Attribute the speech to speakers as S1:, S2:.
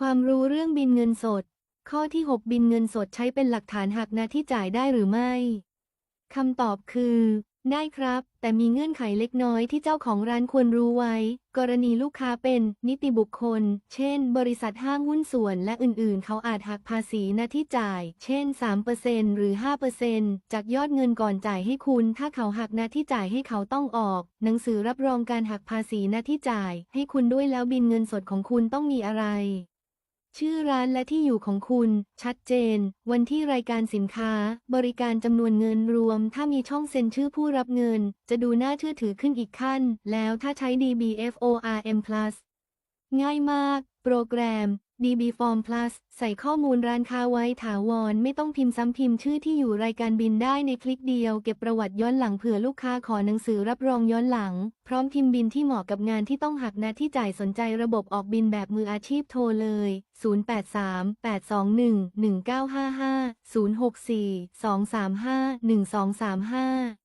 S1: ความรู้เรื่องบินเงินสด ข้อที่ 6 บินเงินสดใช้เป็นหลักฐานหักหน้าที่จ่ายได้หรือไม่คำตอบคือ ได้ครับ แต่มีเงื่อนไขเล็กน้อยที่เจ้าของร้านควรรู้ไว้ กรณีลูกค้าเป็นนิติบุคคล เช่น บริษัทห้างหุ้นส่วนและอื่นๆ เขาอาจหักภาษีหน้าที่จ่าย เช่น 3%หรือ 5%จากยอดเงินก่อนจ่ายให้คุณ ถ้าเขาหักหน้าที่จ่ายให้เขาต้องออก หนังสือรับรองการหักภาษีหน้าที่จ่าย ให้คุณด้วยแล้วบินเงินสดของคุณต้องมีอะไร ชื่อร้านและที่อยู่ของคุณ ชัดเจน วันที่รายการสินค้า บริการจำนวนเงินรวม ถ้ามีช่องเซ็นชื่อผู้รับเงิน จะดูน่าเชื่อถือขึ้นอีกขั้น แล้วถ้าใช้ DBFORM Plus ง่ายมาก โปรแกรม DB Form Plus ใส่ข้อมูลร้านค้าไว้ถาวร ไม่ต้องพิมพ์ซ้ำพิมพ์ชื่อที่อยู่รายการบินได้ในคลิกเดียว เก็บประวัติย้อนหลังเผื่อลูกค้าขอหนังสือรับรองย้อนหลัง พร้อมพิมพ์บินที่เหมาะกับงานที่ต้องหักหน้าที่จ่ายสนใจระบบออกบินแบบมืออาชีพโทรเลย 083 821 1955 064 235 1235